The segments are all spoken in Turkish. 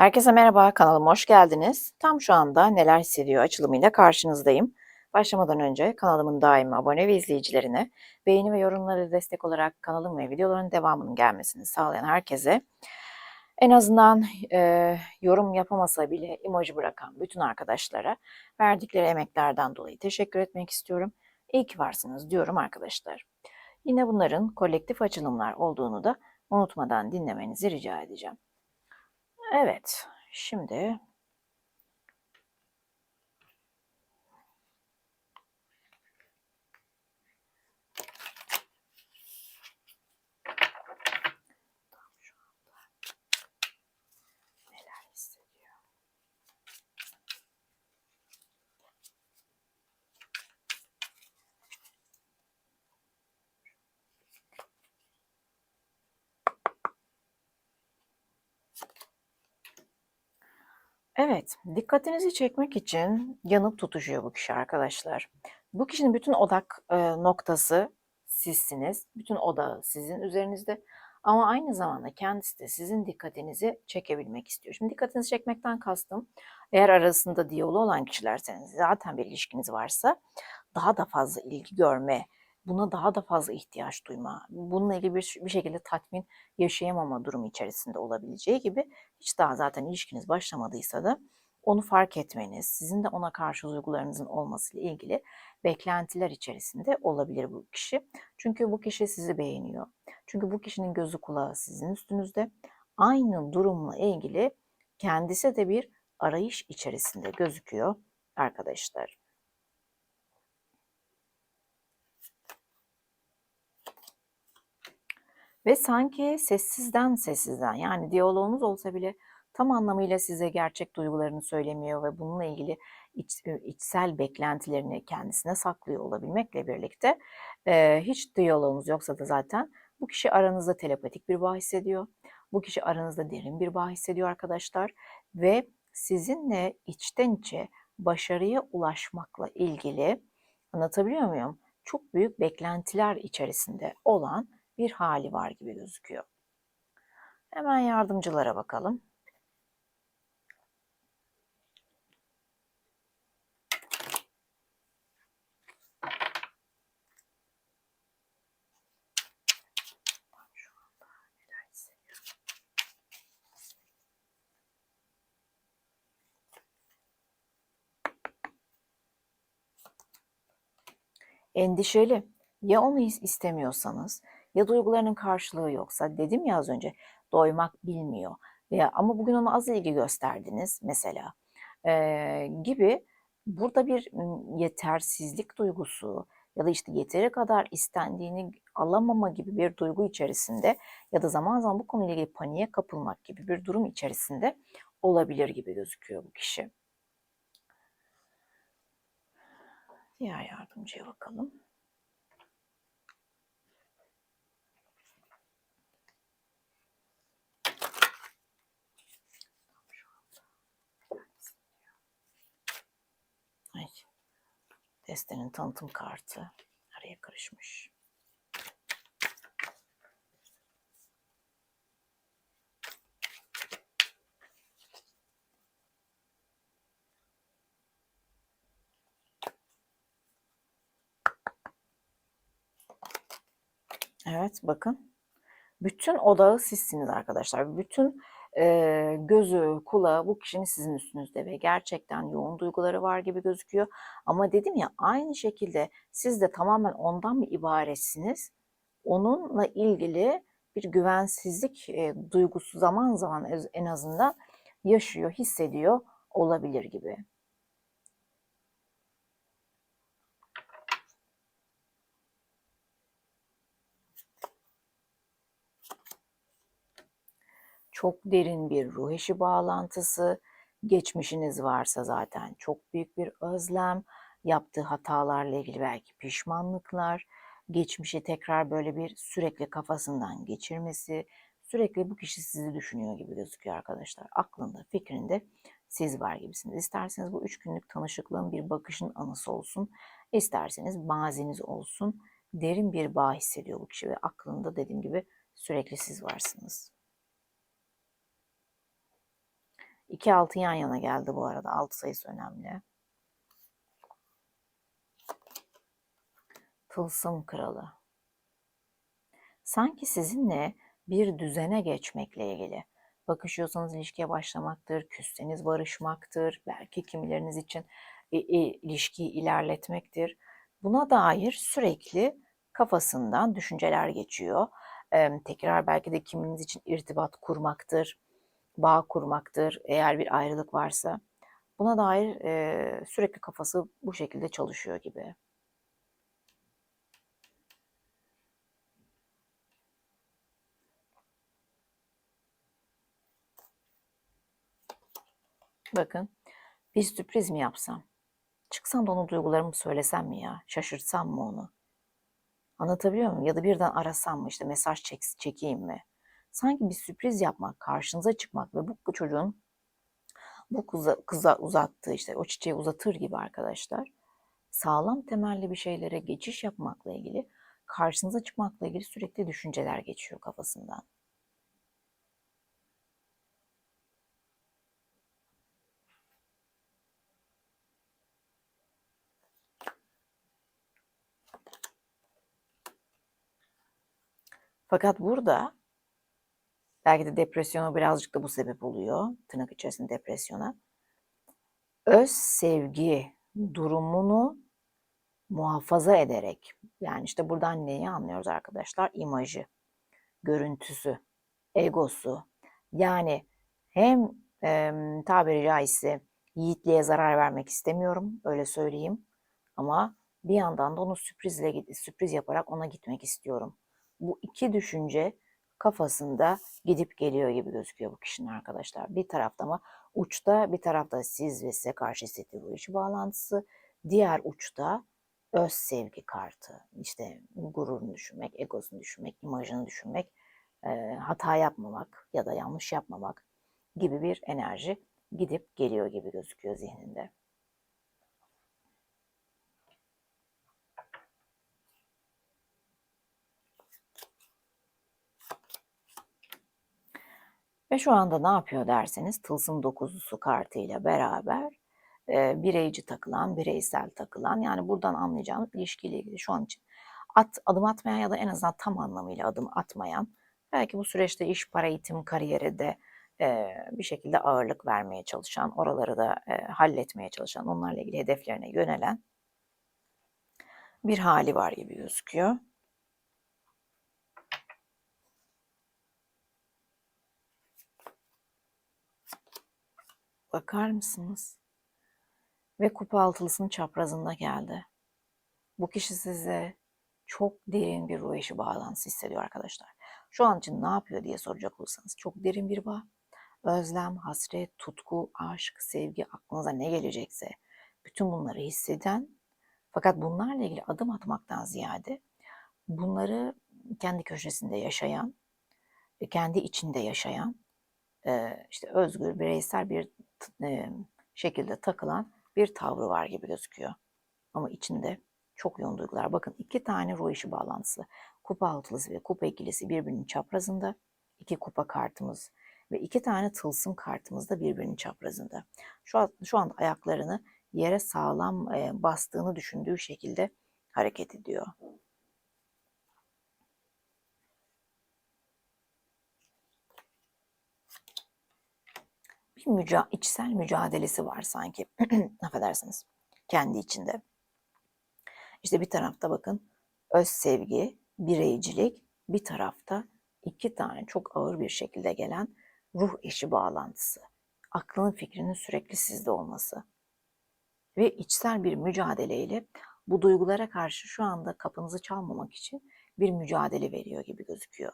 Herkese merhaba, kanalıma hoş geldiniz. Tam şu anda neler hissediyor açılımıyla karşınızdayım. Başlamadan önce kanalımın daimi abone ve izleyicilerine beğeni ve yorumları destek olarak kanalım ve videoların devamının gelmesini sağlayan herkese en azından e, yorum yapamasa bile emoji bırakan bütün arkadaşlara verdikleri emeklerden dolayı teşekkür etmek istiyorum. İyi ki varsınız diyorum arkadaşlar. Yine bunların kolektif açılımlar olduğunu da unutmadan dinlemenizi rica edeceğim. Evet, şimdi Evet, dikkatinizi çekmek için yanıp tutuşuyor bu kişi arkadaşlar. Bu kişinin bütün odak e, noktası sizsiniz. Bütün odağı sizin üzerinizde. Ama aynı zamanda kendisi de sizin dikkatinizi çekebilmek istiyor. Şimdi dikkatinizi çekmekten kastım eğer arasında diyaloğu olan kişilerseniz zaten bir ilişkiniz varsa daha da fazla ilgi görme, buna daha da fazla ihtiyaç duyma, bununla ilgili bir, bir şekilde tatmin yaşayamama durumu içerisinde olabileceği gibi hiç daha zaten ilişkiniz başlamadıysa da onu fark etmeniz, sizin de ona karşı duygularınızın olmasıyla ilgili beklentiler içerisinde olabilir bu kişi. Çünkü bu kişi sizi beğeniyor. Çünkü bu kişinin gözü kulağı sizin üstünüzde. Aynı durumla ilgili kendisi de bir arayış içerisinde gözüküyor arkadaşlar. Ve sanki sessizden sessizden yani diyaloğunuz olsa bile tam anlamıyla size gerçek duygularını söylemiyor ve bununla ilgili iç, içsel beklentilerini kendisine saklıyor olabilmekle birlikte e, hiç diyaloğunuz yoksa da zaten bu kişi aranızda telepatik bir bağ hissediyor. Bu kişi aranızda derin bir bağ hissediyor arkadaşlar ve sizinle içten içe başarıya ulaşmakla ilgili anlatabiliyor muyum? Çok büyük beklentiler içerisinde olan bir hali var gibi gözüküyor. Hemen yardımcılara bakalım. Endişeli. Ya onu istemiyorsanız ya duygularının karşılığı yoksa dedim ya az önce doymak bilmiyor veya ama bugün ona az ilgi gösterdiniz mesela e, gibi burada bir yetersizlik duygusu ya da işte yeteri kadar istendiğini alamama gibi bir duygu içerisinde ya da zaman zaman bu konuyla ilgili paniğe kapılmak gibi bir durum içerisinde olabilir gibi gözüküyor bu kişi. Diğer yardımcıya bakalım. Destenin tanıtım kartı araya karışmış. Evet bakın. Bütün odağı sizsiniz arkadaşlar. Bütün e, gözü, kulağı bu kişinin sizin üstünüzde ve gerçekten yoğun duyguları var gibi gözüküyor. Ama dedim ya aynı şekilde siz de tamamen ondan mı ibaretsiniz? Onunla ilgili bir güvensizlik e, duygusu zaman zaman en azından yaşıyor, hissediyor olabilir gibi. Çok derin bir ruh eşi bağlantısı, geçmişiniz varsa zaten çok büyük bir özlem, yaptığı hatalarla ilgili belki pişmanlıklar, geçmişi tekrar böyle bir sürekli kafasından geçirmesi, sürekli bu kişi sizi düşünüyor gibi gözüküyor arkadaşlar. Aklında, fikrinde siz var gibisiniz. İsterseniz bu üç günlük tanışıklığın bir bakışın anısı olsun, isterseniz maziniz olsun. Derin bir bağ hissediyor bu kişi ve aklında dediğim gibi sürekli siz varsınız. İki altı yan yana geldi bu arada. Altı sayısı önemli. Tılsım kralı. Sanki sizinle bir düzene geçmekle ilgili. Bakışıyorsanız ilişkiye başlamaktır, küsseniz barışmaktır, belki kimileriniz için ilişkiyi ilerletmektir. Buna dair sürekli kafasından düşünceler geçiyor. E, tekrar belki de kiminiz için irtibat kurmaktır, bağ kurmaktır eğer bir ayrılık varsa. Buna dair e, sürekli kafası bu şekilde çalışıyor gibi. Bakın bir sürpriz mi yapsam? Çıksam da onu duygularımı söylesem mi ya? Şaşırtsam mı onu? Anlatabiliyor muyum? Ya da birden arasam mı işte mesaj çek, çekeyim mi? Sanki bir sürpriz yapmak, karşınıza çıkmak ve bu çocuğun bu kıza, kıza uzattığı işte o çiçeği uzatır gibi arkadaşlar. Sağlam temelli bir şeylere geçiş yapmakla ilgili, karşınıza çıkmakla ilgili sürekli düşünceler geçiyor kafasından. Fakat burada belki de depresyona birazcık da bu sebep oluyor. Tırnak içerisinde depresyona. Öz sevgi durumunu muhafaza ederek yani işte buradan neyi anlıyoruz arkadaşlar? İmajı, görüntüsü, egosu. Yani hem e, tabiri caizse yiğitliğe zarar vermek istemiyorum öyle söyleyeyim. Ama bir yandan da onu sürprizle sürpriz yaparak ona gitmek istiyorum bu iki düşünce kafasında gidip geliyor gibi gözüküyor bu kişinin arkadaşlar. Bir tarafta ama uçta bir tarafta siz ve size karşı hissettiği bu işi bağlantısı. Diğer uçta öz sevgi kartı. İşte gururunu düşünmek, egosunu düşünmek, imajını düşünmek, e, hata yapmamak ya da yanlış yapmamak gibi bir enerji gidip geliyor gibi gözüküyor zihninde. Ve şu anda ne yapıyor derseniz tılsım dokuzlusu kartıyla beraber e, bireyci takılan, bireysel takılan yani buradan anlayacağınız ilişkiyle ilgili şu an için at, adım atmayan ya da en azından tam anlamıyla adım atmayan belki bu süreçte iş, para, eğitim, kariyeri de e, bir şekilde ağırlık vermeye çalışan, oraları da e, halletmeye çalışan, onlarla ilgili hedeflerine yönelen bir hali var gibi gözüküyor. Bakar mısınız? Ve kupa altılısının çaprazında geldi. Bu kişi size çok derin bir ruh eşi bağlantısı hissediyor arkadaşlar. Şu an için ne yapıyor diye soracak olursanız çok derin bir bağ. Özlem, hasret, tutku, aşk, sevgi aklınıza ne gelecekse bütün bunları hisseden fakat bunlarla ilgili adım atmaktan ziyade bunları kendi köşesinde yaşayan kendi içinde yaşayan işte özgür, bireysel bir şekilde takılan bir tavrı var gibi gözüküyor. Ama içinde çok yoğun duygular. Bakın iki tane ruh işi bağlantısı. Kupa altılısı ve kupa ikilisi birbirinin çaprazında. İki kupa kartımız ve iki tane tılsım kartımız da birbirinin çaprazında. Şu, an, şu anda ayaklarını yere sağlam bastığını düşündüğü şekilde hareket ediyor. Bir müca içsel mücadelesi var sanki. Affedersiniz. Kendi içinde. İşte bir tarafta bakın öz sevgi, bireycilik, bir tarafta iki tane çok ağır bir şekilde gelen ruh eşi bağlantısı. Aklının fikrinin sürekli sizde olması. Ve içsel bir mücadeleyle bu duygulara karşı şu anda kapınızı çalmamak için bir mücadele veriyor gibi gözüküyor.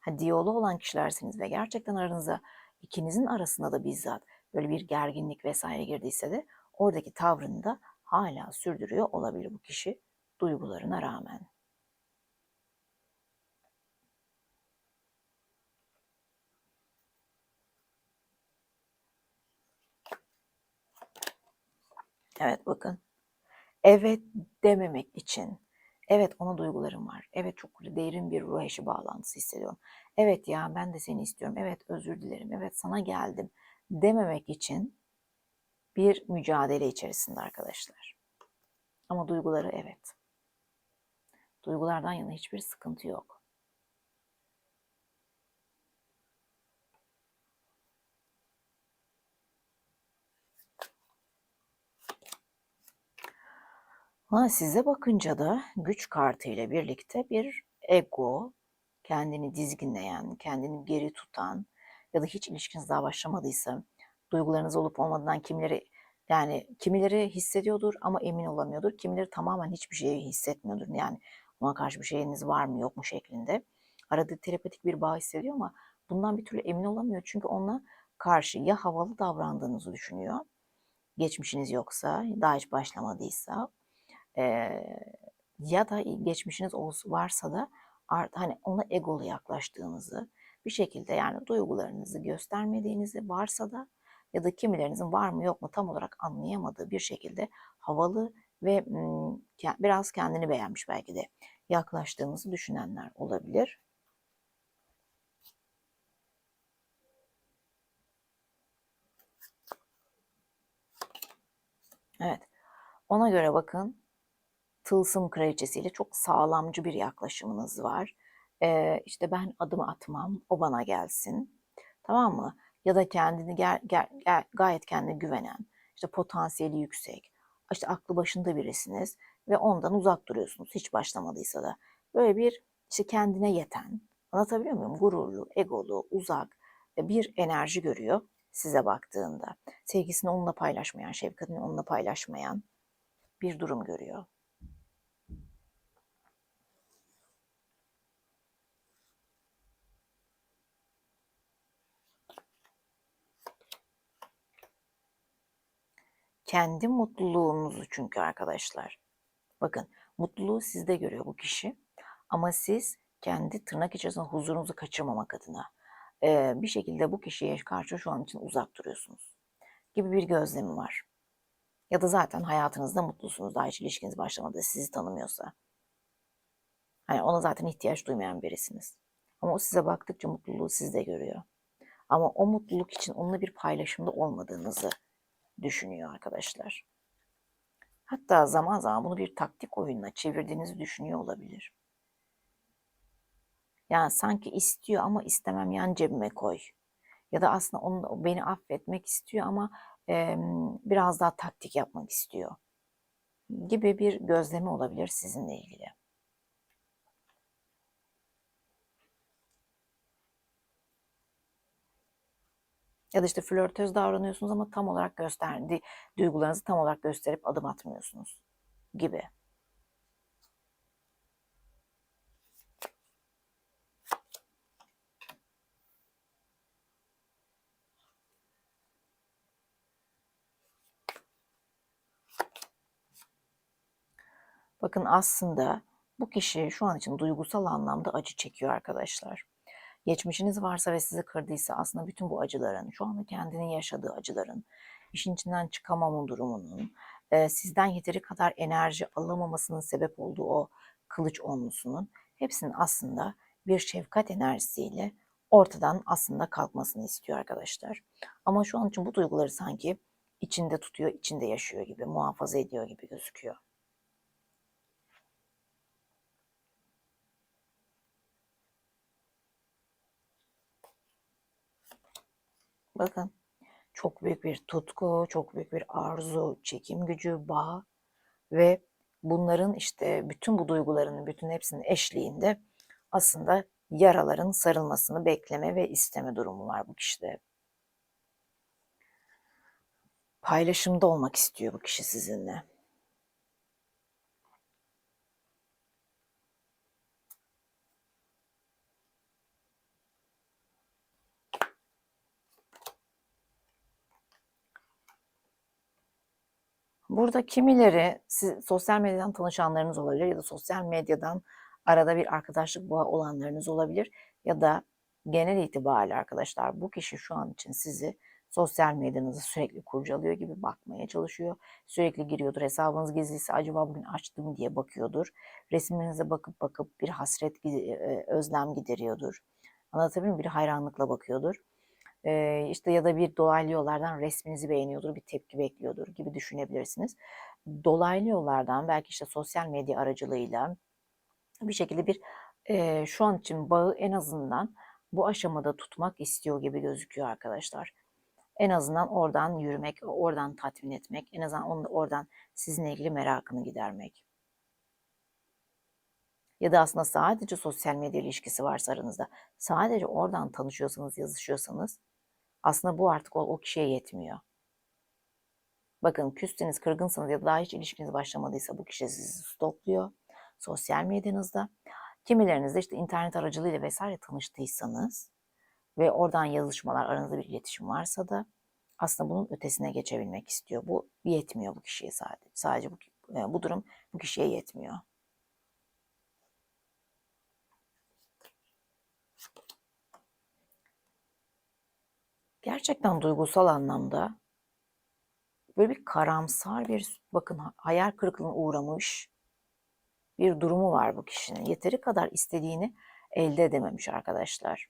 Ha, diyaloğu olan kişilersiniz ve gerçekten aranıza ikinizin arasında da bizzat böyle bir gerginlik vesaire girdiyse de oradaki tavrını da hala sürdürüyor olabilir bu kişi duygularına rağmen. Evet bakın. Evet dememek için Evet ona duygularım var. Evet çok derin bir ruh eşi bağlantısı hissediyorum. Evet ya ben de seni istiyorum. Evet özür dilerim. Evet sana geldim dememek için bir mücadele içerisinde arkadaşlar. Ama duyguları evet. Duygulardan yana hiçbir sıkıntı yok. Ama size bakınca da güç kartı ile birlikte bir ego, kendini dizginleyen, kendini geri tutan ya da hiç ilişkiniz daha başlamadıysa duygularınız olup olmadığından kimileri yani kimileri hissediyordur ama emin olamıyordur. Kimileri tamamen hiçbir şeyi hissetmiyordur. Yani ona karşı bir şeyiniz var mı yok mu şeklinde. Arada telepatik bir bağ hissediyor ama bundan bir türlü emin olamıyor. Çünkü ona karşı ya havalı davrandığınızı düşünüyor. Geçmişiniz yoksa, daha hiç başlamadıysa e, ya da geçmişiniz varsa da hani ona egolu yaklaştığınızı bir şekilde yani duygularınızı göstermediğinizi varsa da ya da kimilerinizin var mı yok mu tam olarak anlayamadığı bir şekilde havalı ve biraz kendini beğenmiş belki de yaklaştığınızı düşünenler olabilir. Evet. Ona göre bakın tılsım kraliçesiyle çok sağlamcı bir yaklaşımınız var. Ee, işte ben adımı atmam, o bana gelsin. Tamam mı? Ya da kendini ger, ger, ger, gayet kendine güvenen, işte potansiyeli yüksek, işte aklı başında birisiniz ve ondan uzak duruyorsunuz hiç başlamadıysa da. Böyle bir işte kendine yeten, anlatabiliyor muyum? Gururlu, egolu, uzak bir enerji görüyor size baktığında. Sevgisini onunla paylaşmayan, şefkatini onunla paylaşmayan bir durum görüyor. Kendi mutluluğunuzu çünkü arkadaşlar. Bakın mutluluğu sizde görüyor bu kişi. Ama siz kendi tırnak içerisinde huzurunuzu kaçırmamak adına bir şekilde bu kişiye karşı şu an için uzak duruyorsunuz. Gibi bir gözlemi var. Ya da zaten hayatınızda mutlusunuz. Daha hiç ilişkiniz başlamadı sizi tanımıyorsa. Hani ona zaten ihtiyaç duymayan birisiniz. Ama o size baktıkça mutluluğu sizde görüyor. Ama o mutluluk için onunla bir paylaşımda olmadığınızı düşünüyor arkadaşlar. Hatta zaman zaman bunu bir taktik oyununa çevirdiğinizi düşünüyor olabilir. Yani sanki istiyor ama istemem yan cebime koy. Ya da aslında onu, beni affetmek istiyor ama e, biraz daha taktik yapmak istiyor. Gibi bir gözlemi olabilir sizinle ilgili. Ya da işte flörtöz davranıyorsunuz ama tam olarak gösterdi, duygularınızı tam olarak gösterip adım atmıyorsunuz gibi. Bakın aslında bu kişi şu an için duygusal anlamda acı çekiyor arkadaşlar. Geçmişiniz varsa ve sizi kırdıysa aslında bütün bu acıların, şu anda kendinin yaşadığı acıların, işin içinden çıkamama durumunun, e, sizden yeteri kadar enerji alamamasının sebep olduğu o kılıç onlusunun hepsinin aslında bir şefkat enerjisiyle ortadan aslında kalkmasını istiyor arkadaşlar. Ama şu an için bu duyguları sanki içinde tutuyor, içinde yaşıyor gibi, muhafaza ediyor gibi gözüküyor. Bakın çok büyük bir tutku, çok büyük bir arzu, çekim gücü, bağ ve bunların işte bütün bu duyguların bütün hepsinin eşliğinde aslında yaraların sarılmasını bekleme ve isteme durumu var bu kişide. Paylaşımda olmak istiyor bu kişi sizinle. Burada kimileri siz, sosyal medyadan tanışanlarınız olabilir ya da sosyal medyadan arada bir arkadaşlık bağı olanlarınız olabilir ya da genel itibariyle arkadaşlar bu kişi şu an için sizi sosyal medyanızı sürekli kurcalıyor gibi bakmaya çalışıyor. Sürekli giriyordur. Hesabınız gizliyse acaba bugün açtım diye bakıyordur. Resimlerinize bakıp bakıp bir hasret, özlem gideriyordur. Anlatabiliyor muyum? Bir hayranlıkla bakıyordur. Eee, işte ya da bir dolaylı yollardan resminizi beğeniyordur, bir tepki bekliyordur gibi düşünebilirsiniz. Dolaylı yollardan belki işte sosyal medya aracılığıyla bir şekilde bir eee, şu an için bağı en azından bu aşamada tutmak istiyor gibi gözüküyor arkadaşlar. En azından oradan yürümek, oradan tatmin etmek, en azından onu, oradan sizinle ilgili merakını gidermek. Ya da aslında sadece sosyal medya ilişkisi varsa aranızda, sadece oradan tanışıyorsanız, yazışıyorsanız aslında bu artık o, o kişiye yetmiyor. Bakın küstünüz, kırgınsınız ya da daha hiç ilişkiniz başlamadıysa bu kişi sizi stokluyor sosyal medyanızda. Kimilerinizde işte internet aracılığıyla vesaire tanıştıysanız ve oradan yazışmalar, aranızda bir iletişim varsa da aslında bunun ötesine geçebilmek istiyor. Bu yetmiyor bu kişiye sadece. Sadece bu, e, bu durum bu kişiye yetmiyor. Gerçekten duygusal anlamda böyle bir karamsar bir bakın hayal kırıklığına uğramış bir durumu var bu kişinin. Yeteri kadar istediğini elde edememiş arkadaşlar.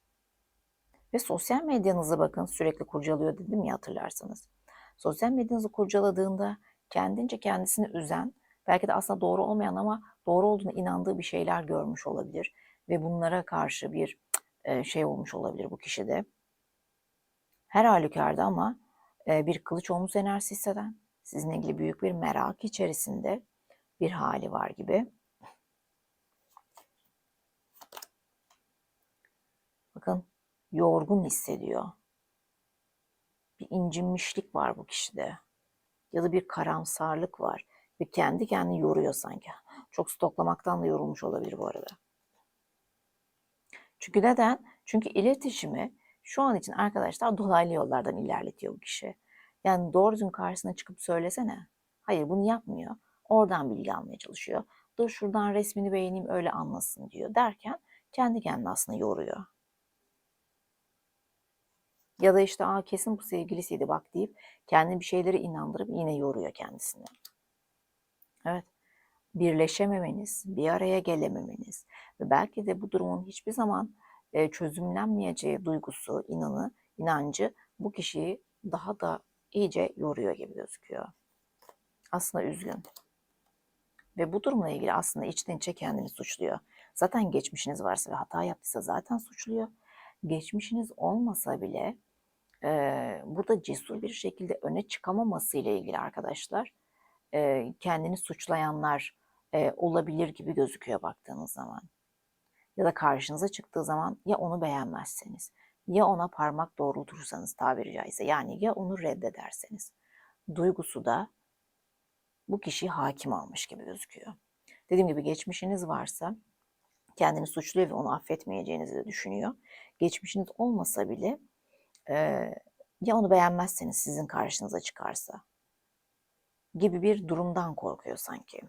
Ve sosyal medyanızı bakın sürekli kurcalıyor dedim ya hatırlarsanız. Sosyal medyanızı kurcaladığında kendince kendisini üzen, belki de aslında doğru olmayan ama doğru olduğunu inandığı bir şeyler görmüş olabilir. Ve bunlara karşı bir şey olmuş olabilir bu kişide. Her halükarda ama bir kılıç omuz enerjisi hisseden, sizinle ilgili büyük bir merak içerisinde bir hali var gibi. Bakın yorgun hissediyor. Bir incinmişlik var bu kişide. Ya da bir karamsarlık var. Ve kendi kendini yoruyor sanki. Çok stoklamaktan da yorulmuş olabilir bu arada. Çünkü neden? Çünkü iletişimi şu an için arkadaşlar dolaylı yollardan ilerletiyor bu kişi. Yani doğru düzgün karşısına çıkıp söylesene. Hayır bunu yapmıyor. Oradan bilgi almaya çalışıyor. Dur şuradan resmini beğeneyim öyle anlasın diyor derken kendi kendini aslında yoruyor. Ya da işte Aa, kesin bu sevgilisiydi bak deyip kendini bir şeyleri inandırıp yine yoruyor kendisini. Evet. Birleşememeniz, bir araya gelememeniz ve belki de bu durumun hiçbir zaman e, çözümlenmeyeceği duygusu, inanı, inancı bu kişiyi daha da iyice yoruyor gibi gözüküyor. Aslında üzgün. Ve bu durumla ilgili aslında içten içe kendini suçluyor. Zaten geçmişiniz varsa ve hata yaptıysa zaten suçluyor. Geçmişiniz olmasa bile e, burada cesur bir şekilde öne çıkamaması ile ilgili arkadaşlar e, kendini suçlayanlar e, olabilir gibi gözüküyor baktığınız zaman. Ya da karşınıza çıktığı zaman ya onu beğenmezseniz ya ona parmak doğrultursanız tabiri caizse yani ya onu reddederseniz duygusu da bu kişiyi hakim almış gibi gözüküyor. Dediğim gibi geçmişiniz varsa kendini suçluyor ve onu affetmeyeceğinizi de düşünüyor. Geçmişiniz olmasa bile e, ya onu beğenmezseniz sizin karşınıza çıkarsa gibi bir durumdan korkuyor sanki.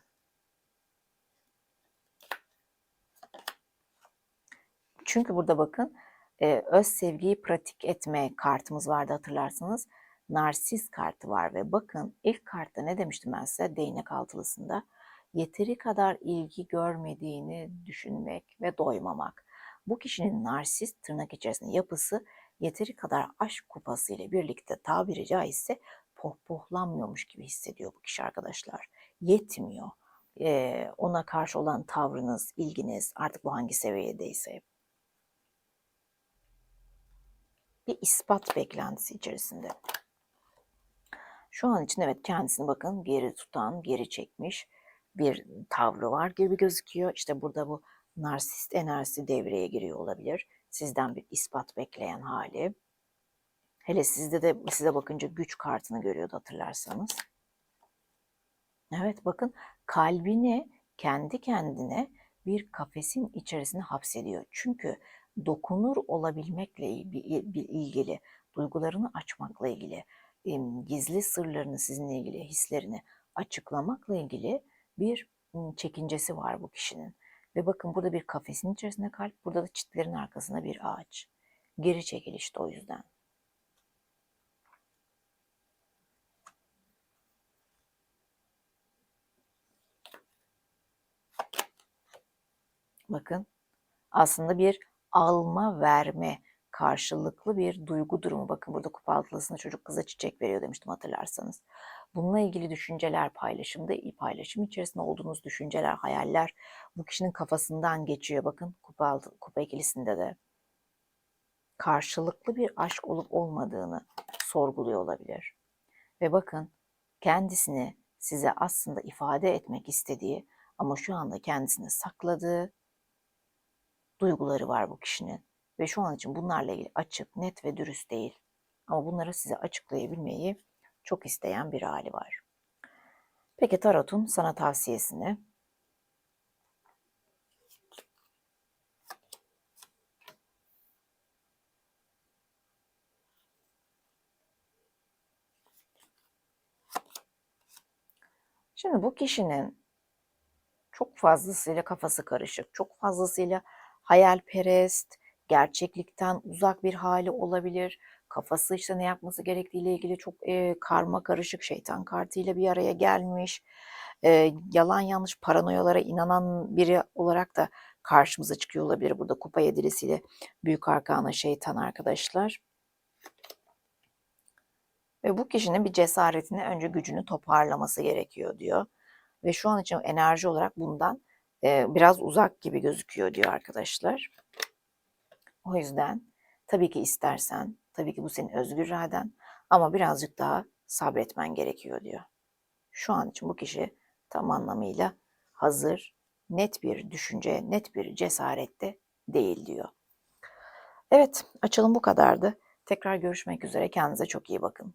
Çünkü burada bakın e, öz sevgiyi pratik etme kartımız vardı hatırlarsanız. Narsis kartı var ve bakın ilk kartta ne demiştim ben size değnek altılısında yeteri kadar ilgi görmediğini düşünmek ve doymamak. Bu kişinin narsist tırnak içerisinde yapısı yeteri kadar aşk kupası ile birlikte tabiri caizse pohpohlanmıyormuş gibi hissediyor bu kişi arkadaşlar. Yetmiyor. Ee, ona karşı olan tavrınız, ilginiz artık bu hangi seviyedeyse. Bir ispat beklentisi içerisinde. Şu an için evet kendisini bakın geri tutan, geri çekmiş bir tavrı var gibi gözüküyor. İşte burada bu narsist enerjisi devreye giriyor olabilir. Sizden bir ispat bekleyen hali. Hele sizde de size bakınca güç kartını görüyordu hatırlarsanız. Evet bakın kalbini kendi kendine bir kafesin içerisine hapsediyor. Çünkü dokunur olabilmekle ilgili, duygularını açmakla ilgili, gizli sırlarını sizinle ilgili, hislerini açıklamakla ilgili bir çekincesi var bu kişinin. Ve bakın burada bir kafesin içerisinde kalp, burada da çitlerin arkasında bir ağaç. Geri çekil işte o yüzden. Bakın aslında bir alma verme karşılıklı bir duygu durumu. Bakın burada kupa altılısında çocuk kıza çiçek veriyor demiştim hatırlarsanız. Bununla ilgili düşünceler paylaşımda, paylaşım içerisinde olduğunuz düşünceler, hayaller bu kişinin kafasından geçiyor. Bakın kupa, altı, kupa ikilisinde de karşılıklı bir aşk olup olmadığını sorguluyor olabilir. Ve bakın kendisini size aslında ifade etmek istediği ama şu anda kendisini sakladığı duyguları var bu kişinin. Ve şu an için bunlarla ilgili açık, net ve dürüst değil. Ama bunları size açıklayabilmeyi çok isteyen bir hali var. Peki Tarot'un sana tavsiyesini Şimdi bu kişinin çok fazlasıyla kafası karışık, çok fazlasıyla hayalperest, gerçeklikten uzak bir hali olabilir. Kafası işte ne yapması gerektiğiyle ilgili çok e, karma karışık şeytan kartıyla bir araya gelmiş. E, yalan yanlış paranoyalara inanan biri olarak da karşımıza çıkıyor olabilir. Burada kupa yedilisiyle büyük arkana şeytan arkadaşlar. Ve bu kişinin bir cesaretini önce gücünü toparlaması gerekiyor diyor. Ve şu an için enerji olarak bundan e, biraz uzak gibi gözüküyor diyor arkadaşlar. O yüzden tabii ki istersen, tabii ki bu senin özgür iraden ama birazcık daha sabretmen gerekiyor diyor. Şu an için bu kişi tam anlamıyla hazır, net bir düşünce, net bir cesarette değil diyor. Evet, açalım bu kadardı. Tekrar görüşmek üzere. Kendinize çok iyi bakın.